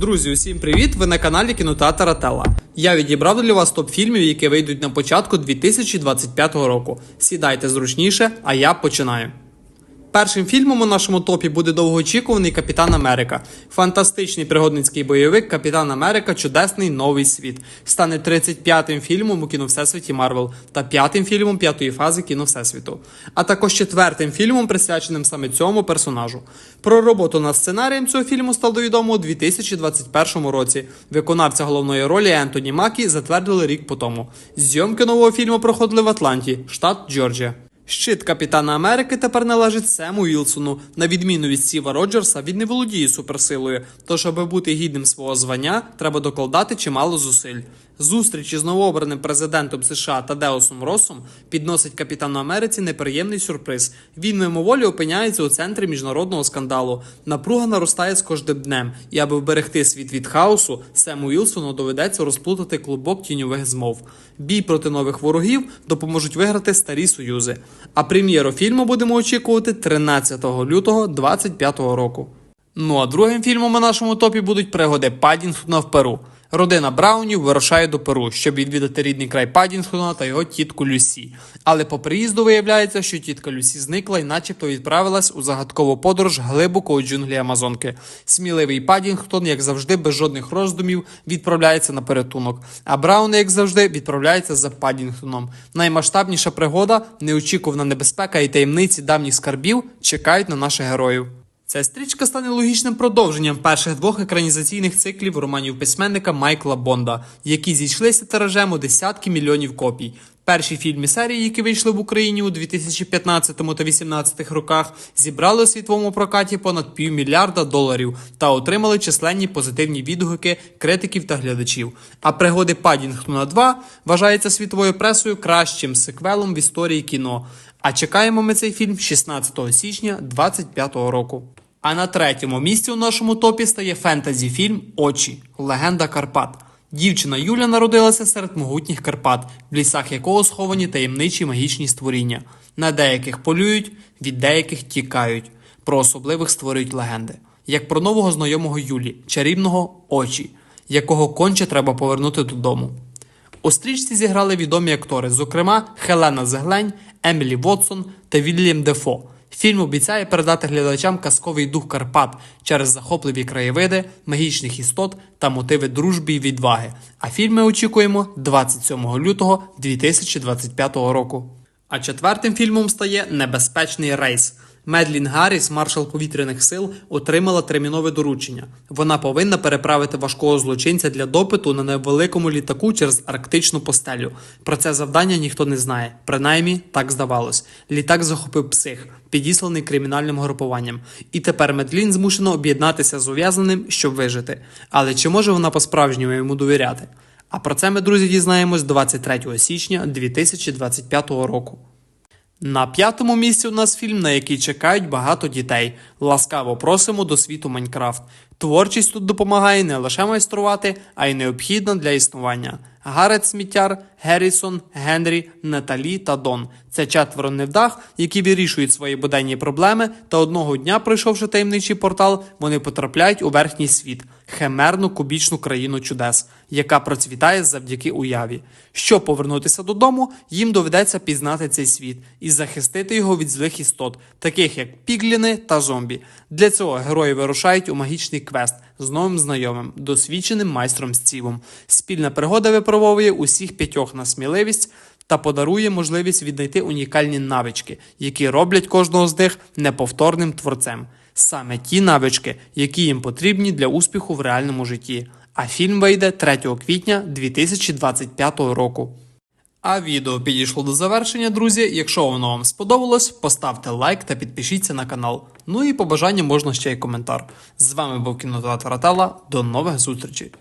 Друзі, усім привіт! Ви на каналі Кінотеатр Ателла. Я відібрав для вас топ фільмів, які вийдуть на початку 2025 року. Сідайте зручніше, а я починаю. Першим фільмом у нашому топі буде довгоочікуваний Капітан Америка. Фантастичний пригодницький бойовик Капітан Америка Чудесний новий світ стане 35-м фільмом у кіно Всесвіті Марвел та п'ятим фільмом п'ятої фази кіно Всесвіту, а також четвертим фільмом, присвяченим саме цьому персонажу. Про роботу над сценарієм цього фільму стало відомо у 2021 році. Виконавця головної ролі Ентоні Макі затвердили рік по тому. Зйомки нового фільму проходили в Атланті, штат Джорджія. Щит Капітана Америки тепер належить Сему Вілсону. На відміну від Стіва Роджерса, він не володіє суперсилою. Тож, аби бути гідним свого звання, треба докладати чимало зусиль. Зустріч із новообраним президентом США Тадеусом Росом підносить капітану Америці неприємний сюрприз. Він мимоволі опиняється у центрі міжнародного скандалу. Напруга наростає з кожним днем, і аби вберегти світ від хаосу, Сему Вілсону доведеться розплутати клубок тіньових змов. Бій проти нових ворогів допоможуть виграти старі союзи. А прем'єру фільму будемо очікувати 13 лютого 2025 року. Ну а другим фільмом у нашому топі будуть пригоди Паддінгтона в Перу. Родина Браунів вирушає до Перу, щоб відвідати рідний край Паддінгтона та його тітку Люсі. Але по приїзду виявляється, що тітка Люсі зникла і начебто відправилась у загадкову подорож глибоко у джунглі Амазонки. Сміливий Паддінгтон, як завжди, без жодних роздумів, відправляється на порятунок. А Брауни, як завжди, відправляється за Паддінгтоном. Наймасштабніша пригода, неочікувана небезпека і таємниці давніх скарбів чекають на наших героїв. Ця стрічка стане логічним продовженням перших двох екранізаційних циклів романів письменника Майкла Бонда, які зійшлися тиражем у десятки мільйонів копій. Перші фільми серії, які вийшли в Україні у 2015 та 2018 роках, зібрали у світовому прокаті понад півмільярда доларів та отримали численні позитивні відгуки критиків та глядачів. А пригоди Падінгтона 2 вважається світовою пресою кращим сиквелом в історії кіно. А чекаємо ми цей фільм 16 січня 2025 року. А на третьому місці у нашому топі стає фентезі фільм Очі Легенда Карпат. Дівчина Юля народилася серед могутніх Карпат, в лісах якого сховані таємничі магічні створіння. На деяких полюють, від деяких тікають. Про особливих створюють легенди, як про нового знайомого Юлі, чарівного очі, якого конче треба повернути додому. У стрічці зіграли відомі актори, зокрема Хелена Зеглень, Емілі Вотсон та Вільям Дефо. Фільм обіцяє передати глядачам казковий дух Карпат через захопливі краєвиди, магічних істот та мотиви дружби і відваги. А фільм ми очікуємо 27 лютого 2025 року. А четвертим фільмом стає Небезпечний рейс. Медлін Гарріс, маршал повітряних сил, отримала термінове доручення. Вона повинна переправити важкого злочинця для допиту на невеликому літаку через арктичну постелю. Про це завдання ніхто не знає. Принаймні, так здавалось. Літак захопив псих, підісланий кримінальним групуванням. І тепер Медлін змушена об'єднатися з ув'язненим, щоб вижити. Але чи може вона по-справжньому йому довіряти? А про це ми, друзі, дізнаємось 23 січня 2025 року. На п'ятому місці у нас фільм, на який чекають багато дітей. Ласкаво просимо до світу Майнкрафт. Творчість тут допомагає не лише майструвати, а й необхідна для існування. Гарет Сміттяр, Геррісон, Генрі, Наталі та Дон це четверо невдах, які вирішують свої буденні проблеми, та одного дня, пройшовши таємничий портал, вони потрапляють у верхній світ химерну кубічну країну чудес, яка процвітає завдяки уяві. Щоб повернутися додому, їм доведеться пізнати цей світ і захистити його від злих істот, таких як пігліни та зомбі. Для цього герої вирушають у магічний квест з новим знайомим, досвідченим майстром Стівом. Спільна пригода випробовує усіх п'ятьох на сміливість. Та подарує можливість віднайти унікальні навички, які роблять кожного з них неповторним творцем. Саме ті навички, які їм потрібні для успіху в реальному житті. А фільм вийде 3 квітня 2025 року. А відео підійшло до завершення, друзі. Якщо воно вам сподобалось, поставте лайк та підпишіться на канал. Ну і по бажанню можна ще й коментар. З вами був кінотеатр Ателла. До нових зустрічей!